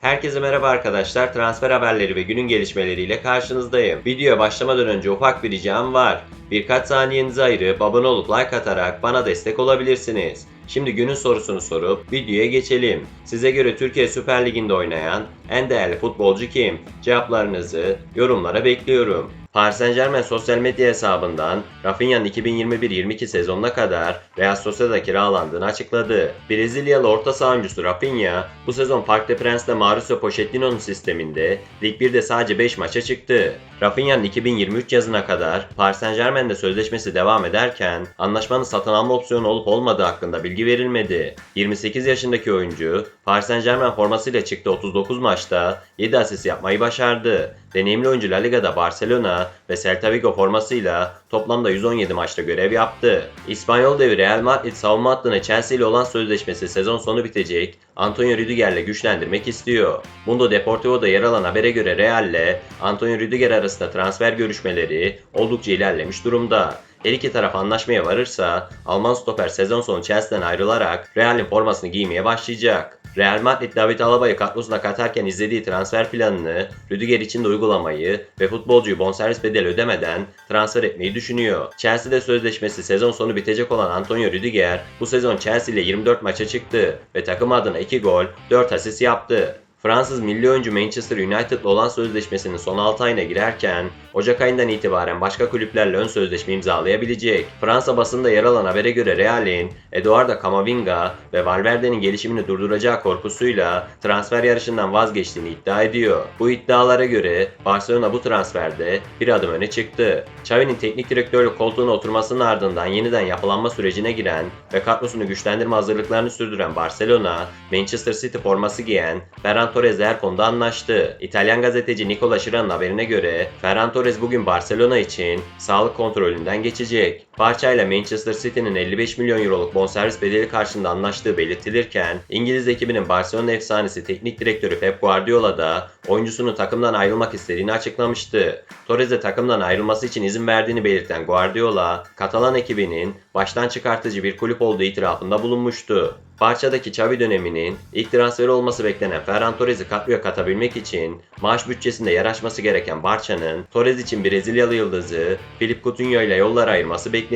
Herkese merhaba arkadaşlar. Transfer haberleri ve günün gelişmeleriyle karşınızdayım. Videoya başlamadan önce ufak bir ricam var. Birkaç saniyenizi ayırıp abone olup like atarak bana destek olabilirsiniz. Şimdi günün sorusunu sorup videoya geçelim. Size göre Türkiye Süper Ligi'nde oynayan en değerli futbolcu kim? Cevaplarınızı yorumlara bekliyorum. Paris Saint Germain sosyal medya hesabından Rafinha'nın 2021-22 sezonuna kadar Real Sociedad'a kiralandığını açıkladı. Brezilyalı orta saha oyuncusu Rafinha bu sezon Parc des Prince'de Mauricio Pochettino'nun sisteminde Lig 1'de sadece 5 maça çıktı. Rafinha'nın 2023 yazına kadar Paris Saint Germain'de sözleşmesi devam ederken anlaşmanın satın alma opsiyonu olup olmadığı hakkında bilgi verilmedi. 28 yaşındaki oyuncu Paris Saint Germain formasıyla çıktı 39 maçta 7 asist yapmayı başardı. Deneyimli oyuncu La Liga'da Barcelona ve Celta Vigo formasıyla toplamda 117 maçta görev yaptı. İspanyol devi Real Madrid savunma hattını Chelsea ile olan sözleşmesi sezon sonu bitecek Antonio Rüdiger'le güçlendirmek istiyor. Mundo Deportivo'da yer alan habere göre Real ile Antonio Rüdiger arasında transfer görüşmeleri oldukça ilerlemiş durumda. Her iki taraf anlaşmaya varırsa Alman stoper sezon sonu Chelsea'den ayrılarak Real'in formasını giymeye başlayacak. Real Madrid David Alaba'yı kadrosuna katarken izlediği transfer planını Rüdiger için de uygulamayı ve futbolcuyu bonservis bedeli ödemeden transfer etmeyi düşünüyor. Chelsea'de sözleşmesi sezon sonu bitecek olan Antonio Rüdiger bu sezon Chelsea ile 24 maça çıktı ve takım adına 2 gol, 4 asist yaptı. Fransız milli oyuncu Manchester United'la olan sözleşmesinin son 6 ayına girerken Ocak ayından itibaren başka kulüplerle ön sözleşme imzalayabilecek. Fransa basında yer alan habere göre Real'in Eduardo Camavinga ve Valverde'nin gelişimini durduracağı korkusuyla transfer yarışından vazgeçtiğini iddia ediyor. Bu iddialara göre Barcelona bu transferde bir adım öne çıktı. Xavi'nin teknik direktörlük koltuğuna oturmasının ardından yeniden yapılanma sürecine giren ve kadrosunu güçlendirme hazırlıklarını sürdüren Barcelona, Manchester City forması giyen Ferran Torres'le her konuda anlaştı. İtalyan gazeteci Nicola Schira'nın haberine göre Ferran Torres bugün Barcelona için sağlık kontrolünden geçecek. Barça ile Manchester City'nin 55 milyon euroluk bonservis bedeli karşılığında anlaştığı belirtilirken İngiliz ekibinin Barcelona efsanesi teknik direktörü Pep Guardiola da oyuncusunun takımdan ayrılmak istediğini açıklamıştı. Torres'e takımdan ayrılması için izin verdiğini belirten Guardiola, Katalan ekibinin baştan çıkartıcı bir kulüp olduğu itirafında bulunmuştu. Barça'daki Xavi döneminin ilk transferi olması beklenen Ferran Torres'i kadroya katabilmek için maaş bütçesinde yer açması gereken Barça'nın Torres için Brezilyalı yıldızı Filip Coutinho ile yollar ayırması bekleniyor.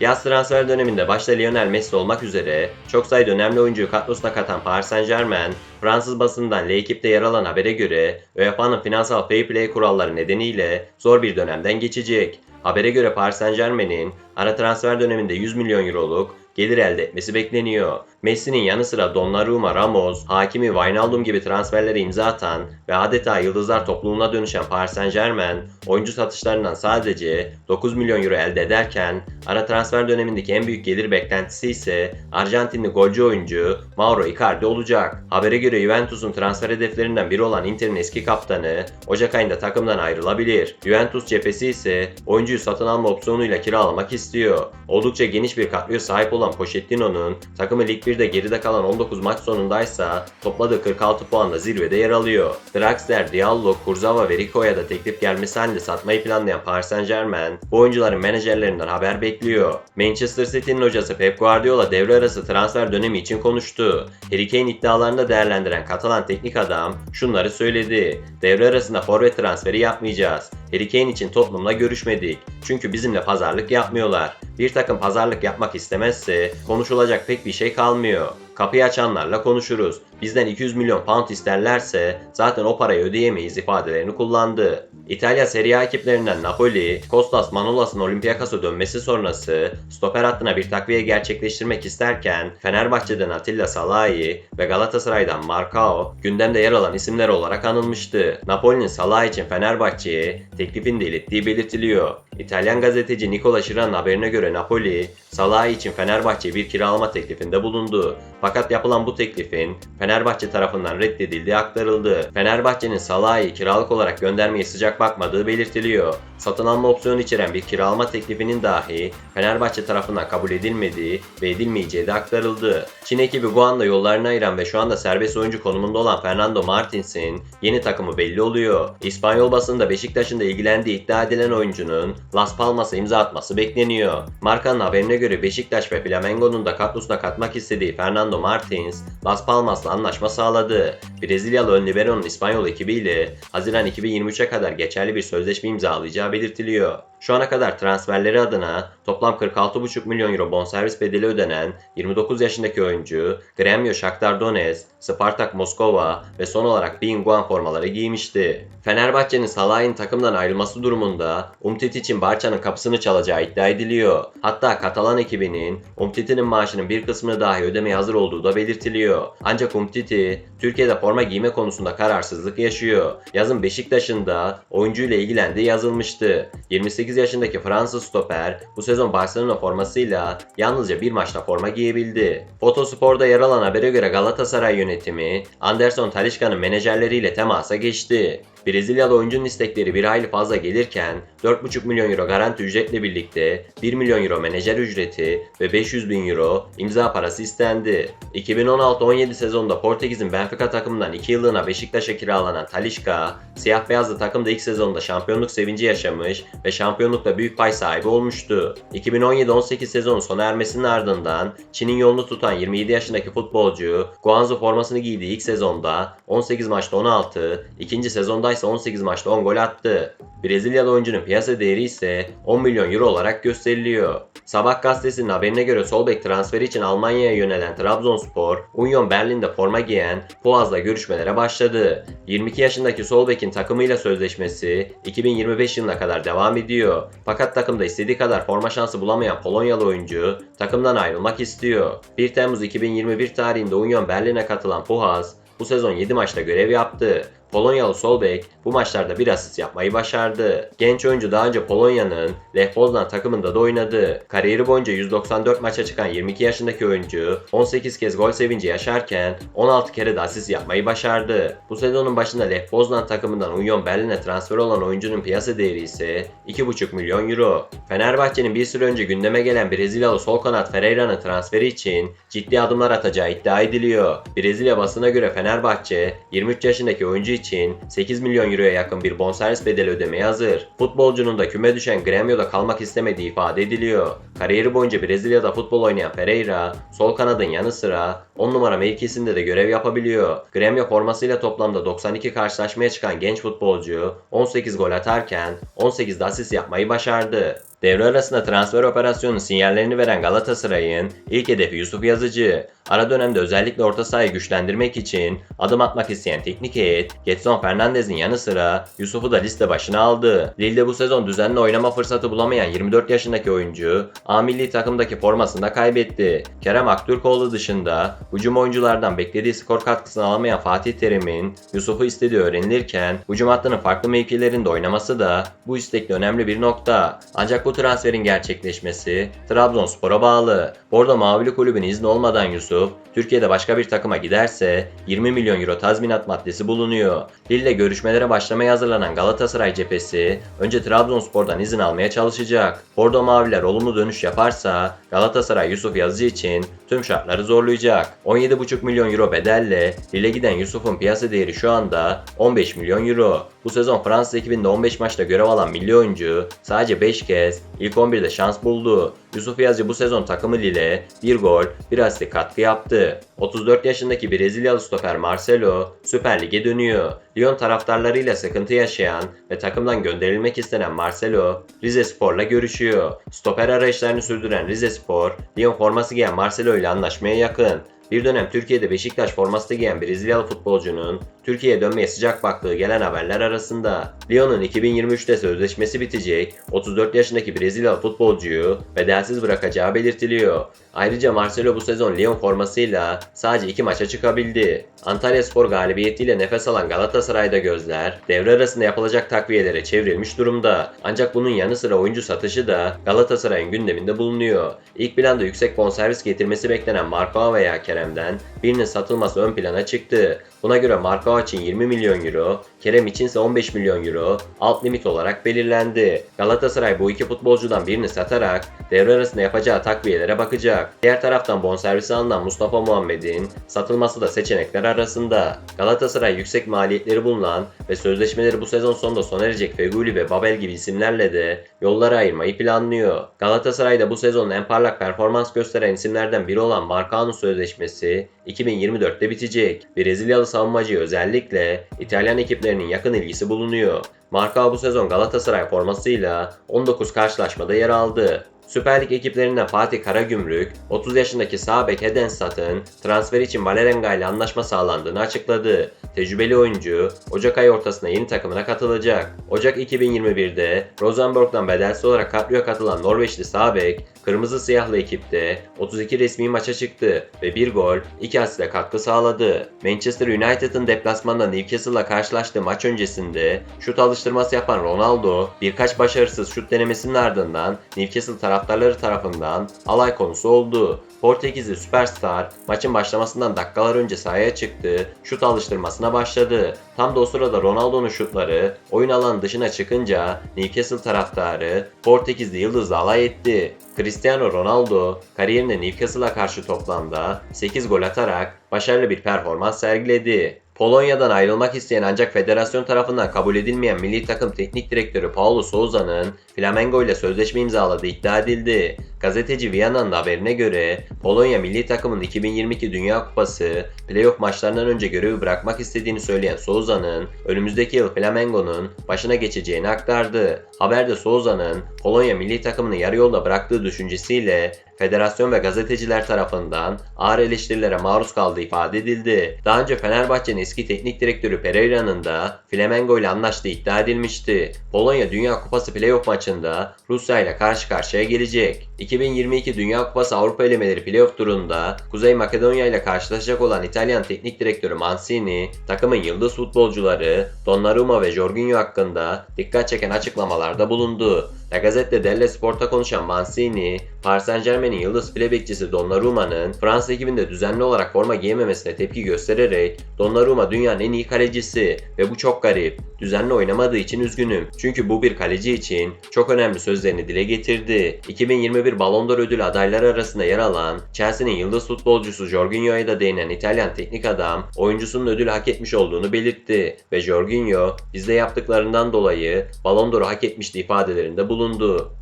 Yaz transfer döneminde başta Lionel Messi olmak üzere çok sayıda önemli oyuncuyu kadrosuna katan Paris Saint Germain, Fransız basından L'Equipe'de yer alan habere göre UEFA'nın finansal fair play kuralları nedeniyle zor bir dönemden geçecek. Habere göre Paris Saint Germain'in ara transfer döneminde 100 milyon euroluk gelir elde etmesi bekleniyor. Messi'nin yanı sıra Donnarumma, Ramos, Hakimi, Wijnaldum gibi transferlere imza atan ve adeta yıldızlar topluluğuna dönüşen Paris Saint Germain, oyuncu satışlarından sadece 9 milyon euro elde ederken, ara transfer dönemindeki en büyük gelir beklentisi ise Arjantinli golcü oyuncu Mauro Icardi olacak. Habere göre Juventus'un transfer hedeflerinden biri olan Inter'in eski kaptanı Ocak ayında takımdan ayrılabilir. Juventus cephesi ise oyuncuyu satın alma opsiyonuyla kiralamak istiyor. Oldukça geniş bir kadroya sahip olan Pochettino'nun takımı Lig 1'de geride kalan 19 maç sonundaysa topladığı 46 puanla zirvede yer alıyor. Draxler, Diallo, Kurzawa ve Rico'ya da teklif gelmesi halinde satmayı planlayan Paris Saint Germain bu oyuncuların menajerlerinden haber bekliyor. Manchester City'nin hocası Pep Guardiola devre arası transfer dönemi için konuştu. Harry Kane iddialarını da değerlendiren Katalan teknik adam şunları söyledi. Devre arasında forvet transferi yapmayacağız. Harry Kane için Tottenham'la görüşmedik. Çünkü bizimle pazarlık yapmıyorlar. Bir takım pazarlık yapmak istemezse konuşulacak pek bir şey kalmıyor. Kapıyı açanlarla konuşuruz. Bizden 200 milyon pound isterlerse zaten o parayı ödeyemeyiz ifadelerini kullandı. İtalya Serie A ekiplerinden Napoli, Kostas Manolas'ın Olympiakos'a dönmesi sonrası stoper hattına bir takviye gerçekleştirmek isterken Fenerbahçe'den Atilla Salahi ve Galatasaray'dan Marcao gündemde yer alan isimler olarak anılmıştı. Napoli'nin Salah için Fenerbahçe'ye teklifini de ilettiği belirtiliyor. İtalyan gazeteci Nicola Schira'nın haberine göre Napoli, Salah için Fenerbahçe'ye bir kiralama teklifinde bulundu. Fakat yapılan bu teklifin Fenerbahçe tarafından reddedildiği aktarıldı. Fenerbahçe'nin Salah'ı kiralık olarak göndermeye sıcak bakmadığı belirtiliyor. Satın alma opsiyonu içeren bir kiralama teklifinin dahi Fenerbahçe tarafından kabul edilmediği ve edilmeyeceği de aktarıldı. Çin ekibi Guan'la yollarını ayıran ve şu anda serbest oyuncu konumunda olan Fernando Martins'in yeni takımı belli oluyor. İspanyol basında Beşiktaş'ın da ilgilendiği iddia edilen oyuncunun Las Palmas'a imza atması bekleniyor. Markanın haberine göre Beşiktaş ve Flamengo'nun da kadrosuna katmak istediği Fernando Martins, Las Palmas'la anlaşma sağladı. Brezilyalı ön libero'nun İspanyol ekibiyle Haziran 2023'e kadar geçerli bir sözleşme imzalayacağı belirtiliyor. Şu ana kadar transferleri adına toplam 46,5 milyon euro bonservis bedeli ödenen 29 yaşındaki oyuncu Gremio Shakhtar Donetsk, Spartak Moskova ve son olarak Binguan formaları giymişti. Fenerbahçe'nin Salah'ın takımdan ayrılması durumunda Umtit için Barça'nın kapısını çalacağı iddia ediliyor. Hatta Katalan ekibinin Umtiti'nin maaşının bir kısmını dahi ödemeye hazır olduğu da belirtiliyor. Ancak Umtiti Türkiye'de forma giyme konusunda kararsızlık yaşıyor. Yazın Beşiktaş'ın da oyuncuyla ilgilendiği yazılmıştı. 28 yaşındaki Fransız stoper bu sezon Barcelona formasıyla yalnızca bir maçta forma giyebildi. Fotospor'da yer alan habere göre Galatasaray yönetimi Anderson Talisca'nın menajerleriyle temasa geçti. Brezilyalı oyuncunun istekleri bir hayli fazla gelirken 4,5 milyon euro garanti ücretle birlikte 1 milyon euro menajer ücreti ve 500 bin euro imza parası istendi. 2016-17 sezonunda Portekiz'in Benfica takımından 2 yıllığına Beşiktaş'a kiralanan Talisca, siyah beyazlı takımda ilk sezonda şampiyonluk sevinci yaşamış ve şampiyonlukta büyük pay sahibi olmuştu. 2017-18 sezonu sona ermesinin ardından Çin'in yolunu tutan 27 yaşındaki futbolcu Guangzhou formasını giydiği ilk sezonda 18 maçta 16, ikinci sezonda ise 18 maçta 10 gol attı. Brezilyalı oyuncunun piyasa değeri ise 10 milyon euro olarak gösteriliyor. Sabah gazetesinin haberine göre sol bek transferi için Almanya'ya yönelen Trabzonspor, Union Berlin'de forma giyen Puaz'la görüşmelere başladı. 22 yaşındaki sol bekin takımıyla sözleşmesi 2025 yılına kadar devam ediyor. Fakat takımda istediği kadar forma şansı bulamayan Polonyalı oyuncu takımdan ayrılmak istiyor. 1 Temmuz 2021 tarihinde Union Berlin'e katılan Puaz bu sezon 7 maçta görev yaptı. Polonyalı sol bu maçlarda bir asist yapmayı başardı. Genç oyuncu daha önce Polonya'nın Lech Poznan takımında da oynadı. Kariyeri boyunca 194 maça çıkan 22 yaşındaki oyuncu 18 kez gol sevinci yaşarken 16 kere de asist yapmayı başardı. Bu sezonun başında Lech Poznan takımından Union Berlin'e transfer olan oyuncunun piyasa değeri ise 2,5 milyon euro. Fenerbahçe'nin bir süre önce gündeme gelen Brezilyalı sol kanat Ferreira'nın transferi için ciddi adımlar atacağı iddia ediliyor. Brezilya basına göre Fenerbahçe 23 yaşındaki oyuncu için 8 milyon euroya yakın bir bonservis bedeli ödemeye hazır. Futbolcunun da küme düşen Gremio'da kalmak istemediği ifade ediliyor. Kariyeri boyunca Brezilya'da futbol oynayan Pereira, sol kanadın yanı sıra 10 numara mevkisinde de görev yapabiliyor. Gremio formasıyla toplamda 92 karşılaşmaya çıkan genç futbolcu 18 gol atarken 18 de asist yapmayı başardı. Devre arasında transfer operasyonu sinyallerini veren Galatasaray'ın ilk hedefi Yusuf Yazıcı. Ara dönemde özellikle orta sahayı güçlendirmek için adım atmak isteyen teknik heyet, Getson Fernandez'in yanı sıra Yusuf'u da liste başına aldı. Lille'de bu sezon düzenli oynama fırsatı bulamayan 24 yaşındaki oyuncu, A milli takımdaki formasını da kaybetti. Kerem Aktürkoğlu dışında hücum oyunculardan beklediği skor katkısını alamayan Fatih Terim'in Yusuf'u istediği öğrenilirken hücum hattının farklı mevkilerinde oynaması da bu istekli önemli bir nokta. Ancak bu transferin gerçekleşmesi Trabzonspor'a bağlı. Bordo Mavili kulübün izni olmadan Yusuf, Türkiye'de başka bir takıma giderse 20 milyon euro tazminat maddesi bulunuyor. Lille görüşmelere başlamaya hazırlanan Galatasaray cephesi önce Trabzonspor'dan izin almaya çalışacak. Bordo Maviler olumlu dönüş yaparsa Galatasaray Yusuf Yazıcı için tüm şartları zorlayacak. 17,5 milyon euro bedelle Lille giden Yusuf'un piyasa değeri şu anda 15 milyon euro. Bu sezon Fransız ekibinde 15 maçta görev alan milli oyuncu sadece 5 kez ilk 11'de şans buldu. Yusuf Yazıcı bu sezon takımı Lille 1 gol, 1 asist katkı yaptı. 34 yaşındaki Brezilyalı stoper Marcelo Süper Lig'e dönüyor. Lyon taraftarlarıyla sıkıntı yaşayan ve takımdan gönderilmek istenen Marcelo Rize Spor'la görüşüyor. Stoper arayışlarını sürdüren Rize Spor, Lyon forması giyen Marcelo ile anlaşmaya yakın. Bir dönem Türkiye'de Beşiktaş forması giyen Brezilyalı futbolcunun Türkiye'ye dönmeye sıcak baktığı gelen haberler arasında. Lyon'un 2023'te sözleşmesi bitecek 34 yaşındaki Brezilyalı futbolcuyu bedelsiz bırakacağı belirtiliyor. Ayrıca Marcelo bu sezon Lyon formasıyla sadece 2 maça çıkabildi. Antalya Spor galibiyetiyle nefes alan Galatasaray'da gözler devre arasında yapılacak takviyelere çevrilmiş durumda. Ancak bunun yanı sıra oyuncu satışı da Galatasaray'ın gündeminde bulunuyor. İlk planda yüksek bonservis getirmesi beklenen Marco veya Kerem'den birinin satılması ön plana çıktı. Buna göre Marcao için 20 milyon euro, Kerem için ise 15 milyon euro alt limit olarak belirlendi. Galatasaray bu iki futbolcudan birini satarak devre arasında yapacağı takviyelere bakacak. Diğer taraftan bonservisi alınan Mustafa Muhammed'in satılması da seçenekler arasında. Galatasaray yüksek maliyetleri bulunan ve sözleşmeleri bu sezon sonunda sona erecek Feguli ve Babel gibi isimlerle de yolları ayırmayı planlıyor. Galatasaray'da bu sezonun en parlak performans gösteren isimlerden biri olan Marcano sözleşmesi 2024'te bitecek. Brezilyalı savunmacı özellikle İtalyan ekiplerinin yakın ilgisi bulunuyor. Marka bu sezon Galatasaray formasıyla 19 karşılaşmada yer aldı. Süper Lig ekiplerinden Fatih Karagümrük, 30 yaşındaki sağ bek Eden Sat'ın transfer için Valerenga ile anlaşma sağlandığını açıkladı. Tecrübeli oyuncu, Ocak ayı ortasında yeni takımına katılacak. Ocak 2021'de Rosenborg'dan bedelsiz olarak kadroya katılan Norveçli sağ bek, kırmızı siyahlı ekipte 32 resmi maça çıktı ve 1 gol, 2 asiste katkı sağladı. Manchester United'ın deplasmanda Newcastle'la karşılaştığı maç öncesinde şut alıştırması yapan Ronaldo, birkaç başarısız şut denemesinin ardından Newcastle taraftarları tarafından alay konusu oldu. Portekizli süperstar maçın başlamasından dakikalar önce sahaya çıktı, şut alıştırmasına başladı. Tam da o sırada Ronaldo'nun şutları oyun alanı dışına çıkınca Newcastle taraftarı Portekizli yıldızla alay etti. Cristiano Ronaldo kariyerinde Newcastle'a karşı toplamda 8 gol atarak başarılı bir performans sergiledi. Polonya'dan ayrılmak isteyen ancak federasyon tarafından kabul edilmeyen milli takım teknik direktörü Paulo Souza'nın Flamengo ile sözleşme imzaladığı iddia edildi. Gazeteci Viyana'nın haberine göre Polonya milli takımın 2022 Dünya Kupası playoff maçlarından önce görevi bırakmak istediğini söyleyen Souza'nın önümüzdeki yıl Flamengo'nun başına geçeceğini aktardı. Haberde Souza'nın Polonya milli takımını yarı yolda bıraktığı düşüncesiyle federasyon ve gazeteciler tarafından ağır eleştirilere maruz kaldığı ifade edildi. Daha önce Fenerbahçe'nin eski teknik direktörü Pereira'nın da Flamengo ile anlaştığı iddia edilmişti. Polonya Dünya Kupası playoff maçında Rusya ile karşı karşıya gelecek. 2022 Dünya Kupası Avrupa elemeleri playoff turunda Kuzey Makedonya ile karşılaşacak olan İtalyan teknik direktörü Mancini, takımın yıldız futbolcuları Donnarumma ve Jorginho hakkında dikkat çeken açıklamalarda bulundu. La Gazzetta dello Sport'a konuşan Mancini, Paris Saint Germain'in yıldız file bekçisi Donnarumma'nın Fransa ekibinde düzenli olarak forma giyememesine tepki göstererek Donnarumma dünyanın en iyi kalecisi ve bu çok garip. Düzenli oynamadığı için üzgünüm. Çünkü bu bir kaleci için çok önemli sözlerini dile getirdi. 2021 Ballon d'Or ödülü adayları arasında yer alan Chelsea'nin yıldız futbolcusu Jorginho'ya da değinen İtalyan teknik adam oyuncusunun ödülü hak etmiş olduğunu belirtti ve Jorginho bizde yaptıklarından dolayı Ballon d'Or'u hak etmişti ifadelerinde bulundu.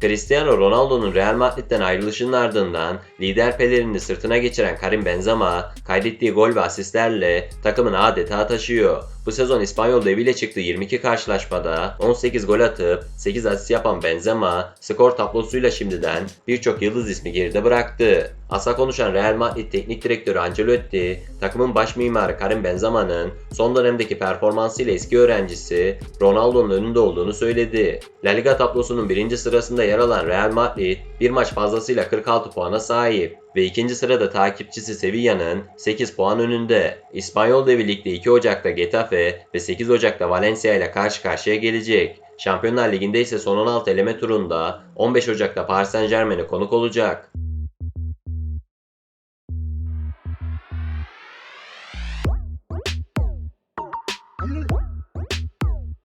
Cristiano Ronaldo'nun Real Madrid'den ayrılışının ardından lider pelerini sırtına geçiren Karim Benzema kaydettiği gol ve asistlerle takımını adeta taşıyor. Bu sezon İspanyol deviyle çıktığı 22 karşılaşmada 18 gol atıp 8 asist yapan Benzema skor tablosuyla şimdiden birçok yıldız ismi geride bıraktı. Asa konuşan Real Madrid teknik direktörü Ancelotti, takımın baş mimarı Karim Benzema'nın son dönemdeki performansıyla eski öğrencisi Ronaldo'nun önünde olduğunu söyledi. La Liga tablosunun birinci sırasında yer alan Real Madrid bir maç fazlasıyla 46 puana sahip ve ikinci sırada takipçisi Sevilla'nın 8 puan önünde. İspanyol Devi Lig'de 2 Ocak'ta Getafe ve 8 Ocak'ta Valencia ile karşı karşıya gelecek. Şampiyonlar Ligi'nde ise son 16 eleme turunda 15 Ocak'ta Paris Saint Germain'e konuk olacak.